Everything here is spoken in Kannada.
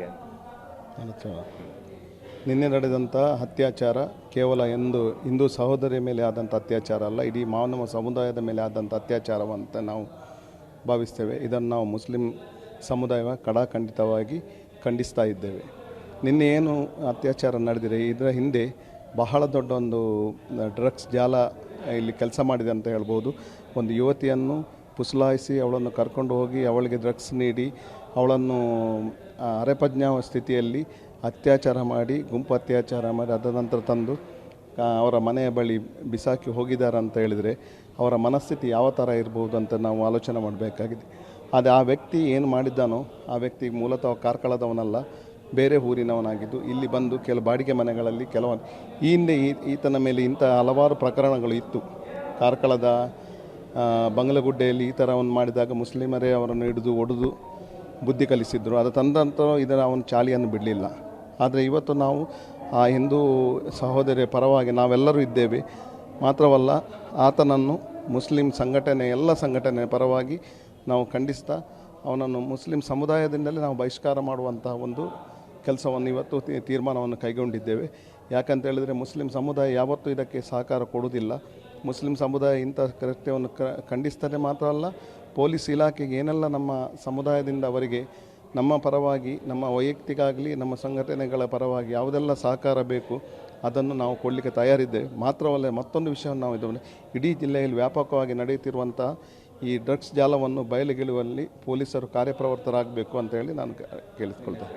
ಬಗ್ಗೆ ನನ್ನ ನಡೆದಂಥ ಅತ್ಯಾಚಾರ ಕೇವಲ ಎಂದು ಹಿಂದೂ ಸಹೋದರಿಯ ಮೇಲೆ ಆದಂಥ ಅತ್ಯಾಚಾರ ಅಲ್ಲ, ಇಡೀ ಮಾನವ ಸಮುದಾಯದ ಮೇಲೆ ಆದಂಥ ಅತ್ಯಾಚಾರವಂತ ನಾವು ಭಾವಿಸ್ತೇವೆ. ಇದನ್ನು ನಾವು ಮುಸ್ಲಿಂ ಸಮುದಾಯ ಕಡಾಖಂಡಿತವಾಗಿ ಖಂಡಿಸ್ತಾ ಇದ್ದೇವೆ. ನಿನ್ನೆ ಏನು ಅತ್ಯಾಚಾರ ನಡೆದಿದೆ? ಇದರ ಹಿಂದೆ ಬಹಳ ದೊಡ್ಡ ಒಂದು ಡ್ರಗ್ಸ್ ಜಾಲ ಇಲ್ಲಿ ಕೆಲಸ ಮಾಡಿದೆ ಅಂತ ಹೇಳ್ಬೋದು. ಒಂದು ಯುವತಿಯನ್ನು ಪುಸಲಾಯಿಸಿ ಅವಳನ್ನು ಕರ್ಕೊಂಡು ಹೋಗಿ ಅವಳಿಗೆ ಡ್ರಗ್ಸ್ ನೀಡಿ ಅವಳನ್ನು ಅರೆಪಜ್ಞಾವ ಸ್ಥಿತಿಯಲ್ಲಿ ಅತ್ಯಾಚಾರ ಮಾಡಿ, ಗುಂಪು ಅತ್ಯಾಚಾರ ಮಾಡಿ ಅದರ ನಂತರ ತಂದು ಅವರ ಮನೆಯ ಬಳಿ ಬಿಸಾಕಿ ಹೋಗಿದ್ದಾರೆ ಅಂತ ಹೇಳಿದರೆ ಅವರ ಮನಸ್ಥಿತಿ ಯಾವ ಥರ ಇರ್ಬೋದು ಅಂತ ನಾವು ಆಲೋಚನೆ ಮಾಡಬೇಕಾಗಿದೆ. ಅದು ಆ ವ್ಯಕ್ತಿ ಏನು ಮಾಡಿದ್ದಾನೋ, ಆ ವ್ಯಕ್ತಿ ಮೂಲತಃ ಕಾರ್ಕಳದವನಲ್ಲ, ಬೇರೆ ಊರಿನವನಾಗಿದ್ದು, ಇಲ್ಲಿ ಬಂದು ಕೆಲವು ಬಾಡಿಗೆ ಮನೆಗಳಲ್ಲಿ ಕೆಲವು ಈ ಹಿಂದೆ ಈತನ ಮೇಲೆ ಇಂಥ ಹಲವಾರು ಪ್ರಕರಣಗಳು ಇತ್ತು. ಕಾರ್ಕಳದ ಬಂಗಲಗುಡ್ಡೆಯಲ್ಲಿ ಈ ಥರ ಒಂದು ಮಾಡಿದಾಗ ಮುಸ್ಲಿಮರೇ ಅವರನ್ನು ಹಿಡಿದು ಒಡೆದು ಬುದ್ಧಿ ಕಲಿಸಿದ್ರು. ಅದು ತಂದಂಥ ಇದನ್ನು ಅವನು ಚಾಲಿಯನ್ನು ಬಿಡಲಿಲ್ಲ. ಆದರೆ ಇವತ್ತು ನಾವು ಆ ಹಿಂದೂ ಸಹೋದರಿಯ ಪರವಾಗಿ ನಾವೆಲ್ಲರೂ ಇದ್ದೇವೆ. ಮಾತ್ರವಲ್ಲ ಆತನನ್ನು ಮುಸ್ಲಿಂ ಸಂಘಟನೆ, ಎಲ್ಲ ಸಂಘಟನೆಯ ಪರವಾಗಿ ನಾವು ಖಂಡಿಸ್ತಾ ಅವನನ್ನು ಮುಸ್ಲಿಂ ಸಮುದಾಯದಿಂದಲೇ ನಾವು ಬಹಿಷ್ಕಾರ ಮಾಡುವಂತಹ ಒಂದು ಕೆಲಸವನ್ನು ಇವತ್ತು ತೀರ್ಮಾನವನ್ನು ಕೈಗೊಂಡಿದ್ದೇವೆ. ಯಾಕಂತ ಹೇಳಿದರೆ ಮುಸ್ಲಿಂ ಸಮುದಾಯ ಯಾವತ್ತೂ ಇದಕ್ಕೆ ಸಹಕಾರ ಕೊಡುವುದಿಲ್ಲ. ಮುಸ್ಲಿಂ ಸಮುದಾಯ ಇಂಥ ಕೃತ್ಯವನ್ನು ಖಂಡಿಸ್ತದೆ ಮಾತ್ರ ಅಲ್ಲ, ಪೊಲೀಸ್ ಇಲಾಖೆಗೆ ಏನೆಲ್ಲ ನಮ್ಮ ಸಮುದಾಯದಿಂದ ಅವರಿಗೆ ನಮ್ಮ ಪರವಾಗಿ, ನಮ್ಮ ವೈಯಕ್ತಿಕ ಆಗಲಿ ನಮ್ಮ ಸಂಘಟನೆಗಳ ಪರವಾಗಿ ಯಾವುದೆಲ್ಲ ಸಹಕಾರ ಬೇಕು, ಅದನ್ನು ನಾವು ಕೊಡಲಿಕ್ಕೆ ತಯಾರಿದ್ದೇವೆ. ಮಾತ್ರವಲ್ಲ, ಮತ್ತೊಂದು ವಿಷಯವನ್ನು ನಾವು ಇದನ್ನು ಇಡೀ ಜಿಲ್ಲೆಯಲ್ಲಿ ವ್ಯಾಪಕವಾಗಿ ನಡೆಯುತ್ತಿರುವಂಥ ಈ ಡ್ರಗ್ಸ್ ಜಾಲವನ್ನು ಬಯಲಿಗೆಳುವಲ್ಲಿ ಪೊಲೀಸರು ಕಾರ್ಯಪ್ರವೃತ್ತರಾಗಬೇಕು ಅಂತ ಹೇಳಿ ನಾನು ಕೇಳಿಸ್ಕೊಳ್ತೇನೆ.